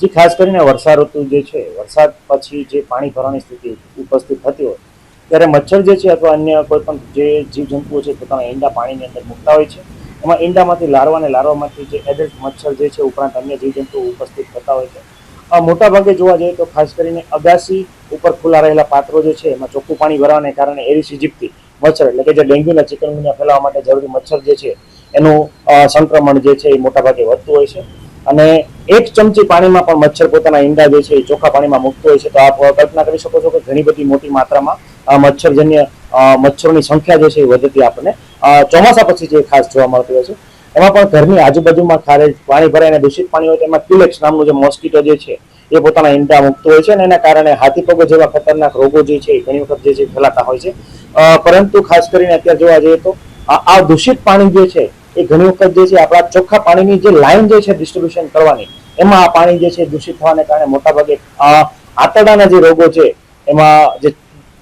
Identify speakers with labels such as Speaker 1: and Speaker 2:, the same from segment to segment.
Speaker 1: જે, ખાસ કરીને વર્ષા ઋતુ જે છે, વરસાદ પછી જે પાણી ભરવાની સ્થિતિ ઉપસ્થિત થતી હોય, ત્યારે મચ્છર જે છે અથવા અન્ય કોઈ પણ જે જીવજંતુઓ છે, પોતાના ઈંડા પાણીની અંદર મૂકતા હોય છે. એમાં ઈંડામાંથી લાર્વા અને લાર્વામાંથી જે એડલ્ટ મચ્છર જે છે, ઉપરાંત અન્ય જીવજંતુઓ ઉપસ્થિત થતા હોય છે. આ મોટા ભાગે જોવા જઈએ તો ખાસ કરીને અગાસી ઉપર ખુલ્લા રહેલા પાત્રો જે છે, એમાં ચોખ્ખું પાણી ભરાવાને કારણે એરિસી જીપતી મચ્છર, એટલે કે જે ડેન્ગ્યુના ચિકનગુનિયા ફેલાવવા માટે જરૂરી મચ્છર જે છે, એનું સંક્રમણ જે છે એ મોટાભાગે વધતું હોય છે. અને એક ચમચી પાણીમાં પણ મચ્છર પોતાના ઈંડા જે છે એ ચોખ્ખા પાણીમાં મૂકતો હોય છે. તો આપ કલ્પના કરી શકો છો કે ઘણી બધી મોટી માત્રામાં મચ્છરજન્ય મચ્છરોની સંખ્યા જે છે એ વધતી આપણને ચોમાસા પછી જે ખાસ જોવા મળતી હોય છે. એમાં પણ ઘરની આજુબાજુમાં ખારેજ પાણી ભરાઈને દૂષિત પાણી હોય તો એમાં ક્યુલેક્સ નામનું જે મોસ્કીટો જે છે એ પોતાના ઈંડા મૂકતો હોય છે અને એના કારણે હાથીપગો જેવા ખતરનાક રોગો જે છે એ ઘણી વખત જે છે ફેલાતા હોય છે. પરંતુ ખાસ કરીને અત્યારે જોવા જઈએ તો આ દૂષિત પાણી જે છે એ ઘણી વખત જે છે, આપણા ચોખ્ખા પાણીની જે લાઈન જે છે ડિસ્ટ્રીબ્યુશન કરવાની, એમાં આ પાણી જે છે દૂષિત થવાને કારણે મોટાભાગે આંતરડાના જે રોગો છે, એમાં જે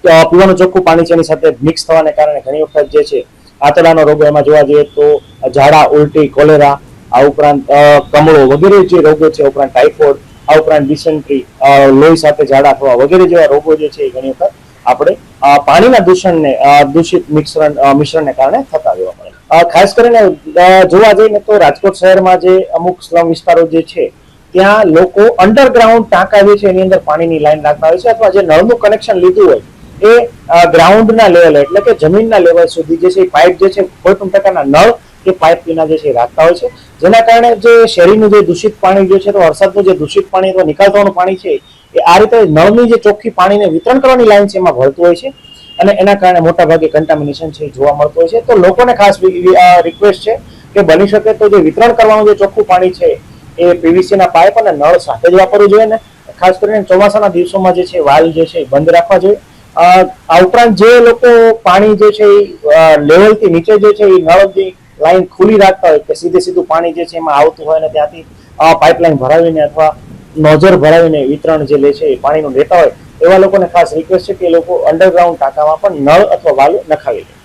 Speaker 1: પીવાનું ચોખ્ખું પાણી છે એની સાથે મિક્સ થવાને કારણે ઘણી વખત જે છે, આંતરડાનો રોગો એમાં જોવા જઈએ તો ઝાડા, ઉલટી, કોલેરા, આ ઉપરાંત કમળો વગેરે જે રોગો છે ઉપરાંત ટાઇફોઇડ આ ઉપરાંત ડિસેન્ટ્રી લોહી સાથે ઝાડા થવા વગેરે જેવા રોગો જે છે એ ઘણી વખત આપણે પાણીના દૂષણને દૂષિત મિશ્રણ મિશ્રણને કારણે થતા જોવા ખાસ કરીને જોવા જઈએ તો રાજકોટ શહેરમાં જે અમુક સ્લમ વિસ્તારો જે છે, ત્યાં લોકો અંડરગ્રાઉન્ડ ટાંકા જે છે એની અંદર પાણીની લાઈન રાખતા હોય છે અથવા જે નળનું કનેક્શન લીધું હોય, એ ગ્રાઉન્ડના લેવલ એટલે કે જમીનના લેવલ સુધી જે છે એ પાઇપ જે છે કોઈ પણ પ્રકારના નળ કે પાઇપ વિના જે છે રાખતા હોય છે. જેના કારણે જે શેરીનું જે દૂષિત પાણી જે છે તો વરસાદનું જે દૂષિત પાણી અથવા નિકાલ થવાનું પાણી છે, એ આ રીતે નળની જે ચોખ્ખી પાણીને વિતરણ કરવાની લાઈન છે એમાં ભળતું હોય છે. અને એના કારણે મોટા ભાગે કન્ટામિનેશન છે જોવા મળતું હોય છે. તો લોકોને ખાસ રિક્વેસ્ટ છે કે બની શકે તો જે વિતરણ કરવાનું જે ચોખ્ખું પાણી છે એ પીવીસી ના પાઇપ અને નળ સાથે જ વાપરવું જોઈએ ને. ખાસ કરીને ચોમાસાના દિવસોમાં જે છે વાલ જે છે એ બંધ રાખવા જોઈએ. આ ઉપરાંત જે લોકો પાણી જે છે એ લેવલથી નીચે જે છે એ નળની લાઈન ખુલી રાખતા હોય કે સીધે સીધું પાણી જે છે એમાં આવતું હોય અને ત્યાંથી પાઇપલાઇન ભરાવીને અથવા નોઝર ભરાવીને વિતરણ જે લે છે એ પાણીનું લેતા હોય એવા લોકોને ખાસ રિક્વેસ્ટ છે કે એ લોકો અંડરગ્રાઉન્ડ ટાંકામાં પણ નળ અથવા વાલ નખાવી લે.